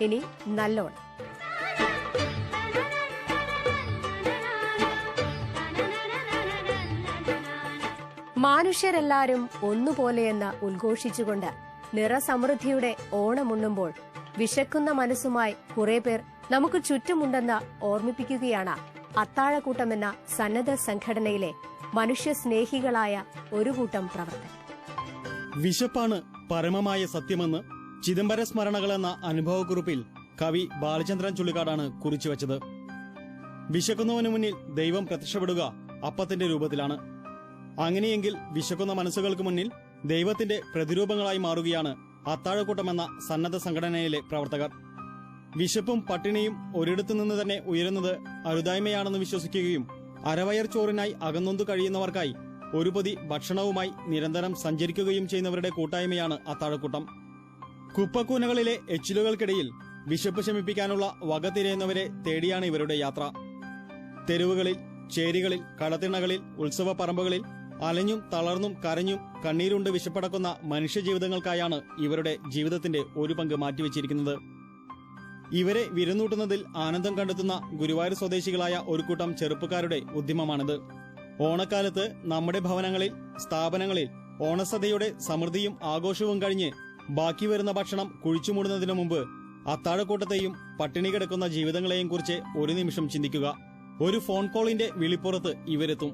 ഇനി നല്ലോണം. മാനുഷ്യരെല്ലാരും ഒന്നുപോലെയെന്ന് ഉദ്ഘോഷിച്ചുകൊണ്ട് നിറസമൃദ്ധിയുടെ ഓണമുണ്ണുമ്പോൾ വിശക്കുന്ന മനസ്സുമായി കുറെ പേർ നമുക്ക് ചുറ്റുമുണ്ടെന്ന് ഓർമ്മിപ്പിക്കുകയാണ് അത്താഴക്കൂട്ടമെന്ന സന്നദ്ധ സംഘടനയിലെ മനുഷ്യസ്നേഹികളായ ഒരു കൂട്ടം പ്രവർത്തകർ. വിശപ്പാണ് പരമമായ സത്യമെന്ന് ചിദംബര സ്മരണകൾ എന്ന അനുഭവക്കുറിപ്പിൽ കവി ബാലചന്ദ്രൻ ചുള്ളിക്കാടാണ് കുറിച്ചുവച്ചത് വിശക്കുന്നവന് മുന്നിൽ ദൈവം പ്രത്യക്ഷപ്പെടുക അപ്പത്തിന്റെ രൂപത്തിലാണ്. അങ്ങനെയെങ്കിൽ വിശക്കുന്ന മനസ്സുകൾക്ക് മുന്നിൽ ദൈവത്തിന്റെ പ്രതിരൂപങ്ങളായി മാറുകയാണ് അത്താഴക്കൂട്ടം എന്ന സന്നദ്ധ സംഘടനയിലെ പ്രവർത്തകർ. വിശപ്പും പട്ടിണിയും ഒരിടത്തു നിന്ന് തന്നെ ഉയരുന്നത് അരുതായ്മയാണെന്ന് വിശ്വസിക്കുകയും അരവയർ ചോറിനായി അകന്നൊന്തു കഴിയുന്നവർക്കായി ഒരു പൊതി ഭക്ഷണവുമായി നിരന്തരം സഞ്ചരിക്കുകയും ചെയ്യുന്നവരുടെ കൂട്ടായ്മയാണ് അത്താഴക്കൂട്ടം. കുപ്പക്കൂനകളിലെ എച്ചിലുകൾക്കിടയിൽ വിശപ്പ് ശമിപ്പിക്കാനുള്ള വക തിരയുന്നവരെ തേടിയാണ് ഇവരുടെ യാത്ര. തെരുവുകളിൽ ചേരികളിൽ കടത്തിണകളിൽ ഉത്സവ പറമ്പുകളിൽ അലഞ്ഞും തളർന്നും കരഞ്ഞും കണ്ണീരുണ്ട് വിശപ്പടക്കുന്ന മനുഷ്യജീവിതങ്ങൾക്കായാണ് ഇവരുടെ ജീവിതത്തിന്റെ ഒരു പങ്ക് മാറ്റിവെച്ചിരിക്കുന്നത്. ഇവരെ വിരുന്നൂട്ടുന്നതിൽ ആനന്ദം കണ്ടെത്തുന്ന ഗുരുവായൂർ സ്വദേശികളായ ഒരു കൂട്ടം ചെറുപ്പക്കാരുടെ ഉദ്യമമാണിത്. ഓണക്കാലത്ത് നമ്മുടെ ഭവനങ്ങളിൽ സ്ഥാപനങ്ങളിൽ ഓണസദ്യയുടെ സമൃദ്ധിയും ആഘോഷവും കഴിഞ്ഞ് ബാക്കി വരുന്ന ഭക്ഷണം കുഴിച്ചുമൂടുന്നതിനു മുമ്പ് അത്താഴക്കൂട്ടത്തെയും പട്ടിണി കിടക്കുന്ന ജീവിതങ്ങളെയും കുറിച്ച് ഒരു നിമിഷം ചിന്തിക്കുക. ഒരു ഫോൺ കോളിന്റെ വിളിപ്പുറത്ത് ഇവരെത്തും.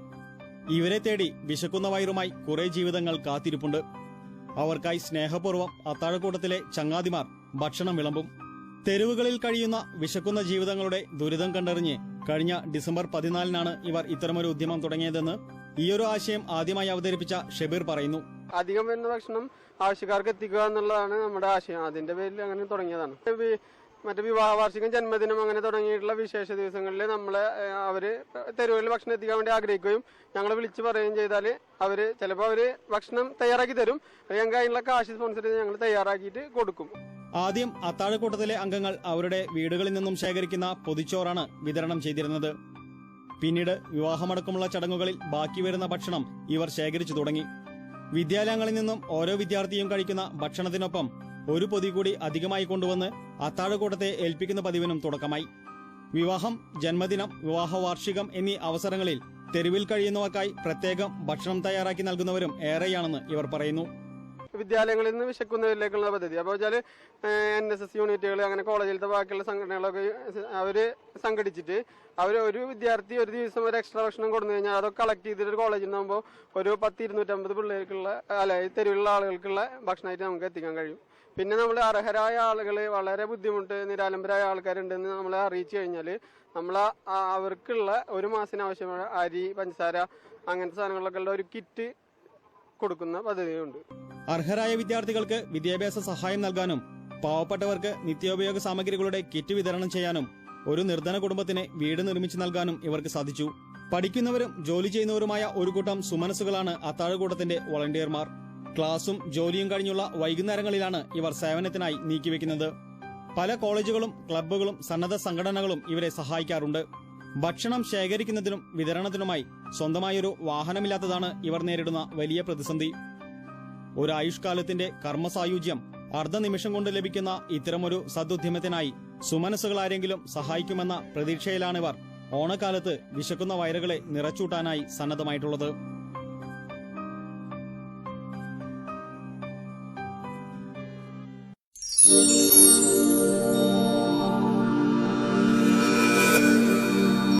ഇവരെ തേടി വിശക്കുന്ന വയറുമായി കുറെ ജീവിതങ്ങൾ കാത്തിരിപ്പുണ്ട്. അവർക്കായി സ്നേഹപൂർവം അത്താഴക്കൂട്ടത്തിലെ ചങ്ങാതിമാർ ഭക്ഷണം വിളമ്പും. തെരുവുകളിൽ കഴിയുന്ന വിശക്കുന്ന ജീവിതങ്ങളുടെ ദുരിതം കണ്ടറിഞ്ഞ് കഴിഞ്ഞ ഡിസംബർ പതിനാലിനാണ് ഇവർ ഇത്തരമൊരു ഉദ്യമം തുടങ്ങിയതെന്ന് ഈയൊരു ആശയം ആദ്യമായി അവതരിപ്പിച്ച ഷബീർ പറയുന്നു. അധികം വരുന്ന ഭക്ഷണം ആവശ്യക്കാർക്ക് എത്തിക്കുക എന്നുള്ളതാണ് നമ്മുടെ ആശയം. അതിന്റെ പേരിൽ അങ്ങനെ തുടങ്ങിയതാണ്. മറ്റേ വിവാഹ വാർഷികം ജന്മദിനം അങ്ങനെ തുടങ്ങിയിട്ടുള്ള വിശേഷ ദിവസങ്ങളിൽ നമ്മളെ അവർ തെരുവിൽ ഭക്ഷണം എത്തിക്കാൻ വേണ്ടി ആഗ്രഹിക്കുകയും ഞങ്ങൾ വിളിച്ച് പറയുകയും ചെയ്താൽ അവർ ചിലപ്പോൾ അവർ ഭക്ഷണം തയ്യാറാക്കി തരും. ഞങ്ങൾക്ക് അതിനുള്ള കാശ് സ്പോൺസർ ചെയ്ത് ഞങ്ങൾ തയ്യാറാക്കിയിട്ട് കൊടുക്കും. ആദ്യം അത്താഴക്കൂട്ടത്തിലെ അംഗങ്ങൾ അവരുടെ വീടുകളിൽ നിന്നും ശേഖരിക്കുന്ന പൊതിച്ചോറാണ് വിതരണം ചെയ്തിരുന്നത്. പിന്നീട് വിവാഹമടക്കമുള്ള ചടങ്ങുകളിൽ ബാക്കി വരുന്ന ഭക്ഷണം ഇവർ ശേഖരിച്ചു തുടങ്ങി. വിദ്യാലയങ്ങളിൽ നിന്നും ഓരോ വിദ്യാർത്ഥിയും കഴിക്കുന്ന ഭക്ഷണത്തിനൊപ്പം ഒരു പൊതി കൂടി അധികമായി കൊണ്ടുവന്ന് അത്താഴക്കൂട്ടത്തെ ഏൽപ്പിക്കുന്ന പതിവിനും തുടക്കമായി. വിവാഹം ജന്മദിനം വിവാഹ വാർഷികം എന്നീ അവസരങ്ങളിൽ തെരുവിൽ കഴിയുന്നവർക്കായി പ്രത്യേകം ഭക്ഷണം തയ്യാറാക്കി നൽകുന്നവരും ഏറെയാണെന്ന് ഇവർ പറയുന്നു. വിദ്യാലയങ്ങളിൽ നിന്ന് വിശക്കുന്നവരിലേക്കുള്ള പദ്ധതി. അപ്പോൾ വെച്ചാൽ എൻ എസ് എസ് യൂണിറ്റുകൾ അങ്ങനെ കോളേജിലത്തെ ബാക്കിയുള്ള സംഘടനകളൊക്കെ അവർ സംഘടിച്ചിട്ട് അവർ ഒരു വിദ്യാർത്ഥി ഒരു ദിവസം ഒരു എക്സ്ട്രാ ഭക്ഷണം കൊടുത്തു കഴിഞ്ഞാൽ അതൊക്കെ കളക്ട് ചെയ്തിട്ട് ഒരു കോളേജിൽ നിന്നാകുമ്പോൾ ഒരു പത്ത് ഇരുന്നൂറ്റമ്പത് പിള്ളേർക്കുള്ള അല്ല തെരുവിലുള്ള ആളുകൾക്കുള്ള ഭക്ഷണമായിട്ട് നമുക്ക് എത്തിക്കാൻ കഴിയും. പിന്നെ നമ്മൾ അർഹരായ ആളുകൾ വളരെ ബുദ്ധിമുട്ട് നിരാലംബരായ ആൾക്കാരുണ്ടെന്ന് നമ്മളെ അറിയിച്ചു കഴിഞ്ഞാൽ നമ്മൾ അവർക്കുള്ള ഒരു മാസത്തിന് ആവശ്യമായ അരി പഞ്ചസാര അങ്ങനത്തെ സാധനങ്ങളൊക്കെ ഉള്ള ഒരു കിറ്റ് കൊടുക്കുന്ന പദ്ധതിയുണ്ട് അർഹരായ വിദ്യാർത്ഥികൾക്ക് വിദ്യാഭ്യാസ സഹായം നൽകാനും പാവപ്പെട്ടവർക്ക് നിത്യോപയോഗ സാമഗ്രികളുടെ കിറ്റ് വിതരണം ചെയ്യാനും ഒരു നിർധന കുടുംബത്തിന് വീട് നിർമ്മിച്ചു നൽകാനും ഇവർക്ക് സാധിച്ചു. പഠിക്കുന്നവരും ജോലി ചെയ്യുന്നവരുമായ ഒരു കൂട്ടം സുമനസുകളാണ് അത്താഴക്കൂട്ടത്തിന്റെ വളണ്ടിയർമാർ. ക്ലാസും ജോലിയും കഴിഞ്ഞുള്ള വൈകുന്നേരങ്ങളിലാണ് ഇവർ സേവനത്തിനായി നീക്കിവെക്കുന്നത്. പല കോളേജുകളും ക്ലബ്ബുകളും സന്നദ്ധ സംഘടനകളും ഇവരെ സഹായിക്കാറുണ്ട്. ഭക്ഷണം ശേഖരിക്കുന്നതിനും വിതരണത്തിനുമായി സ്വന്തമായൊരു വാഹനമില്ലാത്തതാണ് ഇവർ നേരിടുന്ന വലിയ പ്രതിസന്ധി. ഒരു ആയുഷ്കാലത്തിന്റെ കർമ്മസായുജ്യം അർദ്ധനിമിഷം കൊണ്ട് ലഭിക്കുന്ന ഇത്തരമൊരു സദുദ്യമത്തിനായി സുമനസ്സുകളാരെങ്കിലും സഹായിക്കുമെന്ന പ്രതീക്ഷയിലാണിവർ ഓണക്കാലത്ത് വിശക്കുന്ന വയറുകളെ നിറച്ചൂട്ടാനായി സന്നദ്ധമായിട്ടുള്ളത്.